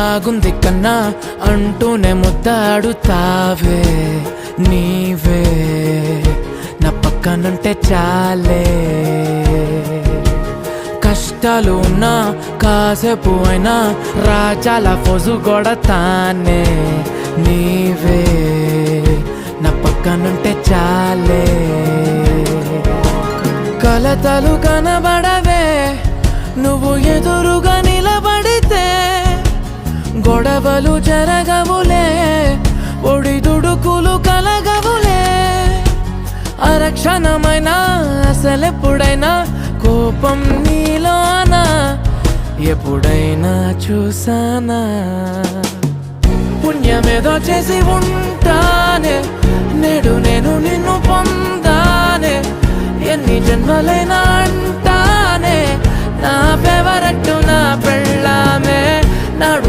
బాగుంది కన్నా అంటూనే ముద్దాడుతావే నీవే. నా పక్కనుంటే చాలే. కష్టాలు ఉన్నా కాసేపు అయినా రాజాల ఫోజు కొడతానే నీవే. నా పక్కనుంటే చాలే. కలతలు కనబడవే నువ్వు ఎదురుగా గొడవలు జరగవులే ఒడి దుడుకులు కలగవులే. అరక్షణమైనా అసలెప్పుడైనా కోపం నీలోనా? ఎప్పుడైనా చూసానా? పుణ్యమేదో చేసి ఉంటానే నేడు నేను నిన్ను పొందానే. ఎన్ని జన్మలైనా